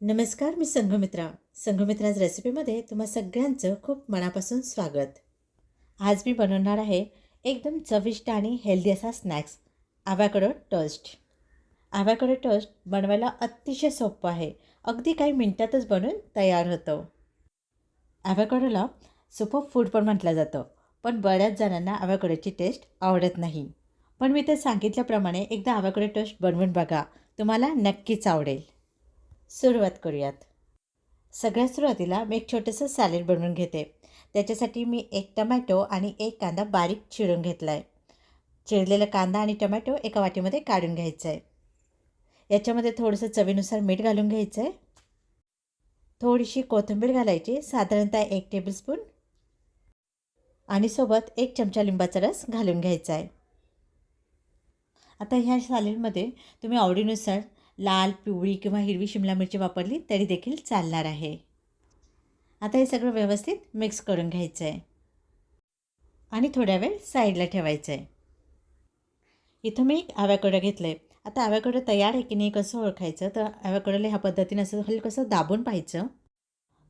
नमस्कार मी संघमित्रा. संघमित्राज रेसिपीमध्ये तुम्हा सगळ्यांचं खूप मनापासून स्वागत. आज मी बनवणार आहे एकदम चविष्ट आणि हेल्दी असा snacks avocado toast. Avocado toast बनवायला अतिशय सोपं आहे. अगदी काही मिनटातच बनवून तयार होतं. आव्याकडोला सुपर फूड पण म्हटलं जातं पण बऱ्याच जणांना आव्याकडोची टेस्ट आवडत नाही. पण मी तर सांगितल्याप्रमाणे एकदा ॲव्हॅकडो टोस्ट बनवून बघा तुम्हाला नक्कीच आवडेल. सुरुवात करूयात. सगळ्यात सुरुवातीला मी एक छोटंसं सॅलेड बनवून घेते. त्याच्यासाठी मी एक टमॅटो आणि एक कांदा बारीक चिरून घेतला आहे चिरलेला कांदा आणि टमॅटो एका वाटीमध्ये काढून घ्यायचं आहे याच्यामध्ये थोडंसं चवीनुसार मीठ घालून घ्यायचं आहे थोडीशी कोथिंबीर घालायची साधारणतः एक टेबलस्पून आणि सोबत एक चमचा लिंबाचा रस घालून घ्यायचा आहे आता ह्या सॅलेडमध्ये तुम्ही आवडीनुसार लाल पिवळी किंवा हिरवी शिमला मिरची वापरली तरी देखील चालणार आहे. आता हे सगळं व्यवस्थित मिक्स करून घ्यायचं आहे आणि थोड्या वेळ साईडला ठेवायचं आहे इथं मी एक आव्याकडं घेतलं आहे आता आव्याकडं तयार आहे की नाही कसं ओळखायचं? तर आव्याकडलं ह्या पद्धतीने असं हलकंसं दाबून पाहायचं.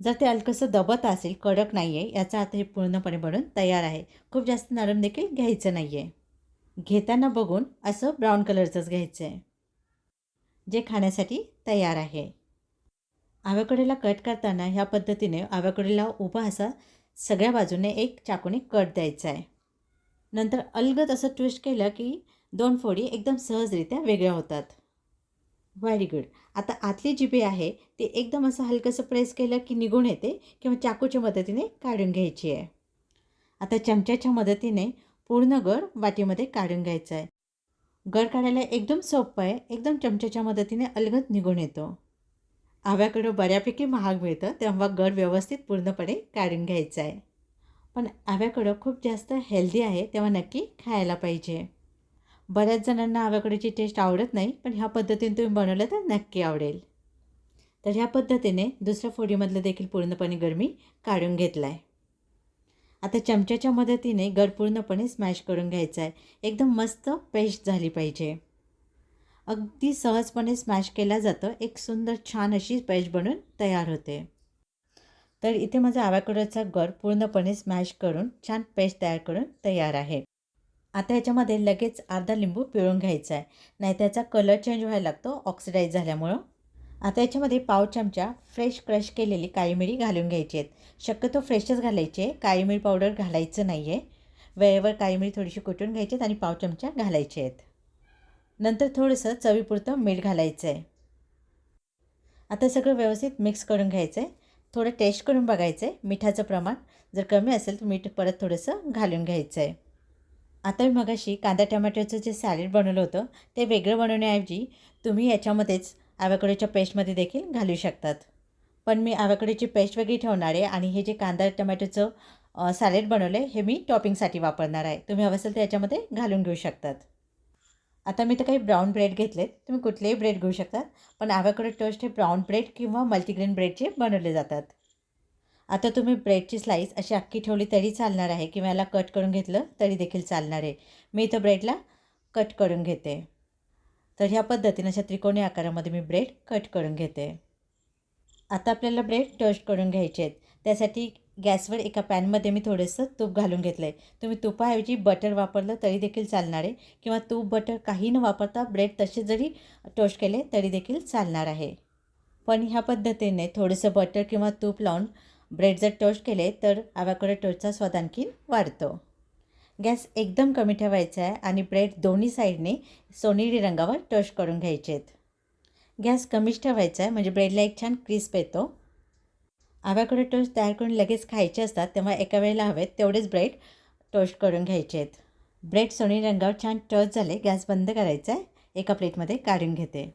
जर ते हलकंसं दबत असेल कडक नाही आहे याचा आता हे पूर्णपणे बनून तयार आहे. खूप जास्त नरम देखील घ्यायचं नाही आहे घेताना बघून असं ब्राऊन कलरचंच घ्यायचं आहे जे खाण्यासाठी तयार आहे. आव्याकडेला कट करताना ह्या पद्धतीने आव्याकडेला उभा असा सगळ्या बाजूने एक चाकूने कट द्यायचा आहे. नंतर अलगद असं ट्विस्ट केलं की दोन फोडी एकदम सहजरित्या वेगळ्या होतात. व्हेरी गुड आता आतली जी बी आहे ती एकदम असं हलकंसं प्रेस केलं की निघून येते किंवा चाकूच्या मदतीने काढून घ्यायची आहे. आता चमच्याच्या मदतीने पूर्ण गड वाटीमध्ये काढून घ्यायचं आहे. गर काढायला एकदम सोपं आहे एकदम चमच्याच्या मदतीने अलगद निघून येतो. आव्याकडं बऱ्यापैकी महाग मिळतं तेव्हा गर व्यवस्थित पूर्णपणे काढून घ्यायचं आहे. पण आव्याकडं खूप जास्त हेल्दी आहे तेव्हा नक्की खायला पाहिजे. बऱ्याच जणांना आव्याकडची टेस्ट आवडत नाही पण ह्या पद्धतीने तुम्ही बनवलं तर नक्की आवडेल. तर ह्या पद्धतीने दुसऱ्या फोडीमधलं देखील पूर्णपणे गरमी काढून घेतला आहे आता चमच्याच्या मदतीने गड पूर्णपणे स्मॅश करून घ्यायचा आहे. एकदम मस्त पेस्ट झाली पाहिजे. अगदी सहजपणे स्मॅश केला जातं. एक सुंदर छान अशी पेस्ट बनून तयार होते. तर इथे माझा आव्याकडचा गर पूर्णपणे स्मॅश करून छान पेस्ट तयार करून तयार आहे. आता याच्यामध्ये लगेच अर्धा लिंबू पिळून घ्यायचा आहे. नाही त्याचा कलर चेंज व्हायला लागतो. ऑक्सिडाईज झाल्यामुळं. आता याच्यामध्ये पाव चमचा फ्रेश क्रश केलेली काळी मिरी घालून घ्यायची आहेत. शक्यतो फ्रेशच घालायची. आहे काळी मिरी पावडर घालायचं नाही आहे वेळेवर काळी मिरी थोडीशी कुटून घ्यायची आहेत आणि पाव चमचा घालायचे आहेत. नंतर थोडंसं चवीपुरतं मीठ घालायचं आहे आता सगळं व्यवस्थित मिक्स करून घ्यायचं आहे थोडं टेस्ट करून बघायचं आहे मिठाचं प्रमाण जर कमी असेल तर मीठ परत थोडंसं घालून घ्यायचं आहे आता मी मगाशी कांदा टमॅटोचं जे सॅलेड बनवलं होतं ते वेगळं बनवण्याऐवजी तुम्ही याच्यामध्येच आव्याकडीच्या पेस्टमध्ये देखील घालू शकतात. पण मी आव्याकडीची पेस्ट वेगळी ठेवणार आहे आणि हे जे कांदा टमॅटोचं सॅलेड बनवलं आहे हे मी टॉपिंगसाठी वापरणार आहे. तुम्ही हवं असेल तर याच्यामध्ये घालून घेऊ शकतात. आता मी तर काही ब्राऊन ब्रेड घेतलेत. तुम्ही कुठलेही ब्रेड घेऊ शकतात पण आव्याकडे टोस्ट हे ब्राऊन ब्रेड किंवा मल्टीग्रेन ब्रेडचे बनवले जातात. आता तुम्ही ब्रेडची स्लाईस अशी अख्खी ठेवली तरी चालणार आहे. किंवा याला कट करून घेतलं तरी देखील चालणार आहे. मी इथं ब्रेडला कट करून घेते. तर ह्या पद्धतीनं अशा त्रिकोणी आकारामध्ये मी ब्रेड कट करून घेते. आता आपल्याला ब्रेड टोस्ट करून घ्यायचे आहेत. त्यासाठी गॅसवर एका पॅनमध्ये मी थोडंसं तूप घालून घेतलं आहे तुम्ही तुपाऐवजी बटर वापरलं तरी देखील चालणार आहे किंवा तूप बटर काही न वापरता ब्रेड तसे जरी टोस्ट केले तरी देखील चालणार आहे. पण ह्या पद्धतीने थोडंसं बटर किंवा तूप लावून ब्रेड जर टोस्ट केले तर आव्याकडे टोस्टचा स्वाद आणखीन वाढतो. गॅस एकदम कमी ठेवायचा आहे आणि ब्रेड दोन्ही साईडने सोनेरी रंगावर टच करून घ्यायचे आहेत. गॅस कमीच ठेवायचा आहे म्हणजे ब्रेडला एक छान क्रिस्प येतो. आव्याकडे टोस्ट तयार करून लगेच खायचे असतात तेव्हा एका वेळेला हवेत तेवढेच ब्रेड टोस्ट करून घ्यायचे आहेत. ब्रेड सोनेरी रंगावर छान टच झाले गॅस बंद करायचा आहे एका प्लेटमध्ये काढून घेते.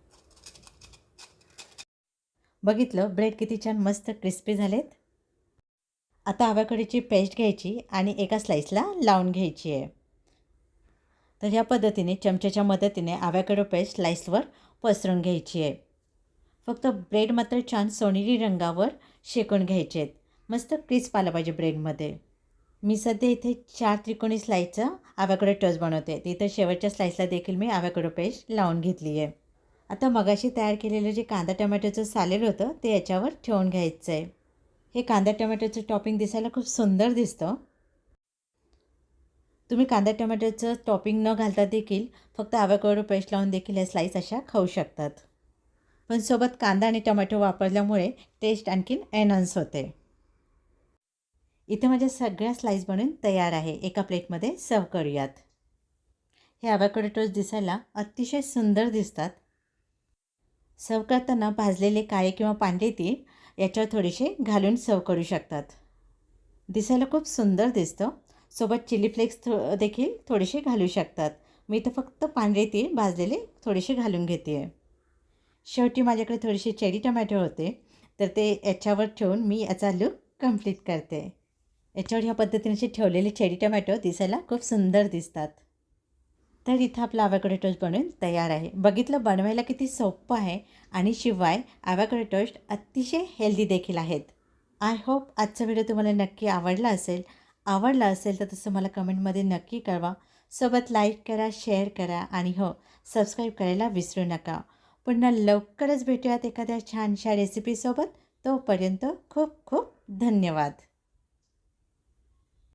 बघितलं ब्रेड किती छान मस्त क्रिस्पी झालेत. आता आव्याकडीची पेस्ट घ्यायची आणि एका स्लाईसला लावून घ्यायची आहे. तर ह्या पद्धतीने चमच्याच्या मदतीने आव्याकडं पेस्ट स्लाईसवर पसरून घ्यायची आहे. फक्त ब्रेड मात्र छान सोनेरी रंगावर शेकून घ्यायचे आहेत. मस्त क्रिस्प आला पाहिजे ब्रेडमध्ये मी सध्या इथे चार त्रिकोणी स्लाईसचा आव्याकडे टच बनवते. तिथं शेवटच्या स्लाईसला देखील मी आव्याकडं पेस्ट लावून घेतली आहे. आता मगाशी तयार केलेलं जे कांदा टमॅटोचं सालेल होतं ते याच्यावर ठेवून घ्यायचं आहे हे कांदा टमॅटोचं टॉपिंग दिसायला खूप सुंदर दिसतं. तुम्ही कांदा टमॅटोचं टॉपिंग न घालता देखील फक्त आव्याकडं पेस्ट लावून देखील या स्लाईस अशा खाऊ शकतात. पण सोबत कांदा आणि टमॅटो वापरल्यामुळे टेस्ट आणखीन एनहान्स होते. इथे माझ्या सगळ्या स्लाईस बनून तयार आहे. एका प्लेटमध्ये सर्व करूयात. हे आव्याकडे टोस्ट दिसायला अतिशय सुंदर दिसतात. सर्व करताना भाजलेले काळे किंवा पांढरे तीळ याच्यावर थोडेसे घालून सर्व करू शकतात. दिसायला खूप सुंदर दिसतं. सोबत चिली फ्लेक्स थो देखील थोडेसे घालू शकतात. मी तर फक्त पांढरे तीळ भाजलेले थोडेसे घालून घेते आहे शेवटी माझ्याकडे थोडेसे चेरी टमॅटो होते. तर ते याच्यावर ठेवून मी याचा लुक कंप्लीट करते. याच्यावर ह्या पद्धतीने ठेवलेले चेरी टमॅटो दिसायला खूप सुंदर दिसतात. तर इथं आपला आव्याकडे टोस्ट बनवून तयार आहे. बघितलं बनवायला किती सोपं आहे आणि शिवाय आव्याकडे टोस्ट अतिशय हेल्दी देखील आहेत. आय होप आजचा व्हिडिओ तुम्हाला नक्की आवडला असेल. आवडला असेल तर तसं मला कमेंटमध्ये नक्की कळवा. सोबत लाईक करा शेअर करा आणि हो सबस्क्राईब करायला विसरू नका. पुन्हा लवकरच भेटूयात एखाद्या छानशा रेसिपीसोबत तोपर्यंत खूप खूप धन्यवाद.